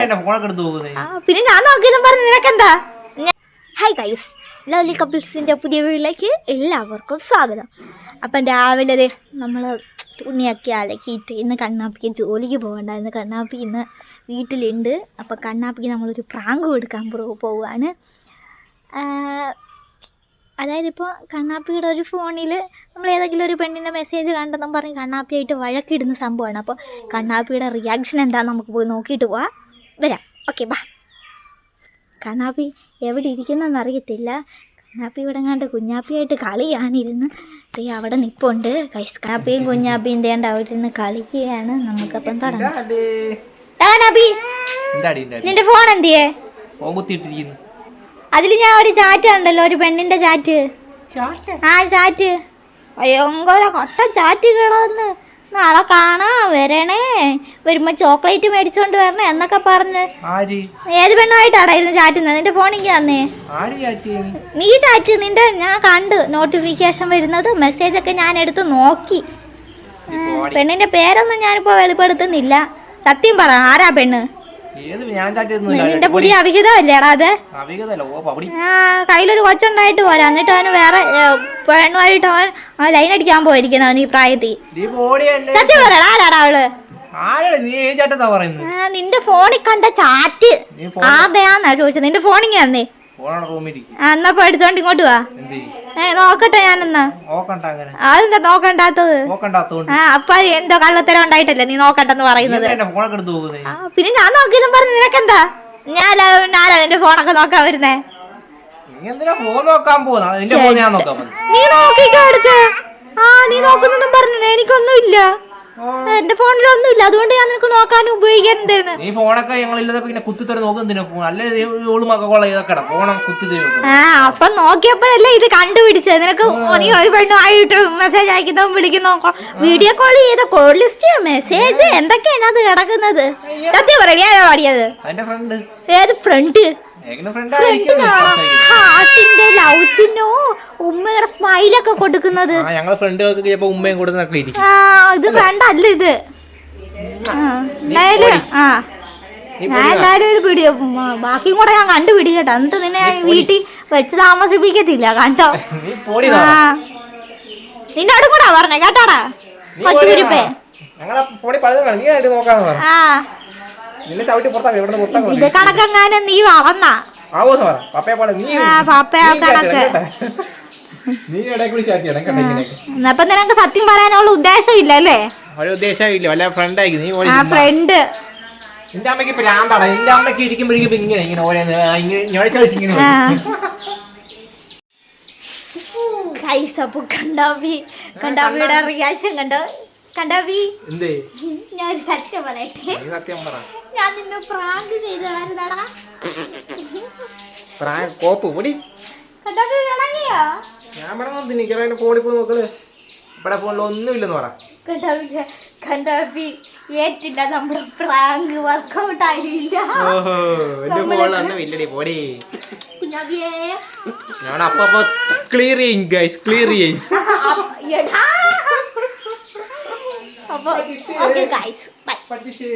പിന്നെ ഞാൻ നോക്കിയതും പറഞ്ഞു നിനക്കെന്താ? ഹായ് ഗൈസ് ലവ്ലി കപ്പിൾസിന്റെ പുതിയ വീട്ടിലേക്ക് എല്ലാവർക്കും സ്വാഗതം. അപ്പം രാവിലെ ദേ നമ്മൾ തുണിയൊക്കെ അലക്കിയിട്ട് ഇന്ന് കണ്ണാപ്പിക്ക് ജോലിക്ക് പോകണ്ടായിരുന്നു. കണ്ണാപ്പി ഇന്ന് വീട്ടിലുണ്ട്. അപ്പം കണ്ണാപ്പിക്ക് നമ്മളൊരു പ്രാങ്ക് കൊടുക്കാൻ പോവാണ്. അതായത് ഇപ്പോൾ കണ്ണാപ്പിയുടെ ഒരു ഫോണിൽ നമ്മൾ ഏതെങ്കിലും ഒരു പെണ്ണിന്റെ മെസ്സേജ് കണ്ടെന്നും പറഞ്ഞ് കണ്ണാപ്പിയായിട്ട് വഴക്കിടുന്ന സംഭവമാണ്. അപ്പോൾ കണ്ണാപ്പിയുടെ റിയാക്ഷൻ എന്താണെന്ന് നമുക്ക് പോയി നോക്കിയിട്ട് പോവാം. വരാം. ഓക്കെ ബാ. കണ്ണാപ്പി എവിടെ ഇരിക്കുന്നെന്ന് അറിയത്തില്ല. കണ്ണാപ്പി ഇവിടെ കണ്ട് കുഞ്ഞാപ്പിയായിട്ട് കളിയാണിരുന്ന്. ഈ അവിടെ നിപ്പുണ്ട്. കൈസ് കണ്ണാപ്പിയും കുഞ്ഞാപ്പിയും തേണ്ട അവിടെ ഇരുന്ന് കളിക്കുകയാണ്. നമുക്കപ്പം തുടങ്ങാം. കണ്ണാപ്പി. നിന്റെ ഫോൺ എന്തിയേ അതിൽ ഞാൻ ഒരു ചാറ്റ് കണ്ടല്ലോ ഒരു പെണ്ണിന്റെ ചാറ്റ് ആ ചാറ്റ് ഭയങ്കര കൊട്ട ചാറ്റ് കിടന്ന് നാളെ കാണാ വരണേ. വരുമ്പോ ചോക്ലേറ്റ് മേടിച്ചോണ്ട് വരണേ എന്നൊക്കെ പറഞ്ഞ്. ഏത് പെണ്ണുമായിട്ടാടായിരുന്നു ചാറ്റുന്നത്? നിന്റെ ഫോൺ ഇങ്ങനെ തന്നേ. നീ? ചാറ്റ് നിന്റെ ഞാൻ കണ്ട് നോട്ടിഫിക്കേഷൻ വരുന്നത് മെസ്സേജ് ഒക്കെ ഞാൻ എടുത്ത് നോക്കി. പെണ്ണിന്റെ പേരൊന്നും ഞാനിപ്പോ വെളിപ്പെടുത്തുന്നില്ല. സത്യം പറ ആരാ പെണ്ണ്? ഏത് ഞാൻ ചാറ്റ് നിന്റെ പുതിയ അവിഹിതമല്ലേടാ അത്? അവികതല്ല ഓ പവടി. ആ കയ്യിലൊരു കൊച്ചുണ്ടായിട്ട് പോരാ. എന്നിട്ട് അവന് വേറെ പെണ്ണുമായിട്ട് അവൻ അവൻ ലൈൻ അടിക്കാൻ പോയിരിക്കുന്നവൻ ഈ പ്രായത്തിൽ. സത്യം പറയടാ ആരാടാ അവൾ? നിന്റെ ഫോണിൽ കണ്ട ചാറ്റ് ആ ബാന്നാ ചോദിച്ചത്. നിന്റെ ഫോണിങ് ആ എടുത്തോണ്ട് ഇങ്ങോട്ട് വാ. നോക്കട്ടെ നോക്കണ്ട അങ്ങനെ. അതെന്താ നോക്കണ്ടാത്തത്? ആ അപ്പൊ എന്തോ കള്ളത്തരം ഉണ്ടായിട്ടല്ലേ നീ നോക്കട്ടെന്ന് പറയുന്നത്? പിന്നെ ഞാൻ നോക്കിയതും പറഞ്ഞു നിനക്കെന്താ? ഞാൻ ആരാ എന്റെ ഫോണൊക്കെ നോക്കാൻ വരുന്നേ. നീ നോക്കാൻ ഞാൻ നോക്കാൻ നീ നോക്കിക്കോ അടുത്ത് ആ നീ നോക്കുന്നൊന്നും പറഞ്ഞു എനിക്കൊന്നുമില്ല. എന്റെ ഫോണിലൊന്നും ഇല്ല. അതുകൊണ്ട് ഞാൻ നിനക്ക് നോക്കാനും ഉപയോഗിക്കാനും തരുന്നത് നീ ഫോണൊക്കെ ഞങ്ങൾ ഇല്ലാതെ പിന്നെ കുത്തി തരും നോക്കുന്നില്ല ഫോൺ? അല്ലേ ഓളുമൊക്കെ കൊള്ള ഇതൊക്കെ ഫോണ കുത്തി തരും ആ അപ്പൊ നോക്കിയപ്പോഴല്ലേ ഇത് കണ്ടുപിടിച്ചത്. നിനക്ക് നീ ഒരു പെണ്ണുമായിട്ട് മെസ്സേജ് അയക്കുന്നോ വിളിക്കുന്നോ വീഡിയോ കോൾ ചെയ്ത കോൾ ലിസ്റ്റ് മെസ്സേജ് എന്തൊക്കെയാണ് അത് കിടക്കുന്നത്? സത്യം പറയാ ഏതാ പാടിയത്? ഏത് ഫ്രണ്ട് ഫ്രണ്ട് ഹാർട്ടിന്റെ ലൗച്ചിനോ ഉമ്മയുടെ സ്മൈലൊക്കെ കൊടുക്കുന്നത്. ഞങ്ങൾ ഫ്രണ്ടുകൾക്ക് ഉമ്മയും കൊടുക്കുന്നൊക്കെ ഇരിക്കും. ആ ഇത് വേണ്ടല്ല അല്ല ഇത്. ആ, എന്തായാലും ആ. ഞാൻ എല്ലാരും ഒരു പിടി ബാക്കിയും കൂടെ ഞാൻ കണ്ടുപിടി കേട്ടോ. എന്നിട്ട് നിന്നെ ഞാൻ വീട്ടിൽ വെച്ച് താമസിപ്പിക്കത്തില്ല കണ്ടോ? ആ. നിന്നോടും കൂടാ പറഞ്ഞേ കേട്ടാടാ? കൊച്ചുകുരുപ്പേ. ആ. ഇത് കണക്കെങ്ങാനും നീ വളർന്ന. പപ്പയെ കണക്ക്. നിനക്ക് സത്യം പറയാനുള്ള ഉദ്ദേശം ഇല്ല അല്ലേ? ഒരു ഉദ്ദേശമില്ല വല്ല ഫ്രണ്ട് ആയി നീ ആ ഫ്രണ്ട് എന്റെ അമ്മയ്ക്ക് നിന്റെ അമ്മയ്ക്ക് ഇരിക്കുമ്പോഴേക്കും ഇങ്ങനെ ഇങ്ങനെ ഓരോന്ന് ഇങ്ങനെ. കണ്ടാവി കണ്ടാവിയുടെ റിയാക്ഷൻ കണ്ടോ? കണ്ടാവി? എന്തേ? ഞാൻ സത്യം പറയട്ടെ. ഞാൻ നിന്നെ പ്രാങ്ക് ചെയ്തതായിരുന്നാടാ. പ്രാങ്ക് കോപ്പ് കണ്ടാവി ഇണങ്ങിയോ ഇവിടെ വന്ന് നിൽക്കണ ഫോണിൽ പോയി നോക്കൽ ഇവിടെ ഫോണിൽ ഒന്നുമില്ലെന്ന് പറ. കണ്ടാവി കണ്ടാവി ഏറ്റില്ല നമ്മുടെ പ്രാങ്ക് വർക്കൗട്ട് ആയില്ല. ഓഹോ എന്റെ ഫോണിൽ ഇല്ലടി പൊടി. കുഞ്ഞാവിയേ ഞാൻ അപ്പൊ ക്ലിയർ ചെയ്യും ഗൈസ് ക്ലിയർ ചെയ്യും. അപ്പൊ ഓക്കെ ഗൈസ് ബൈ പഠിച്ചേ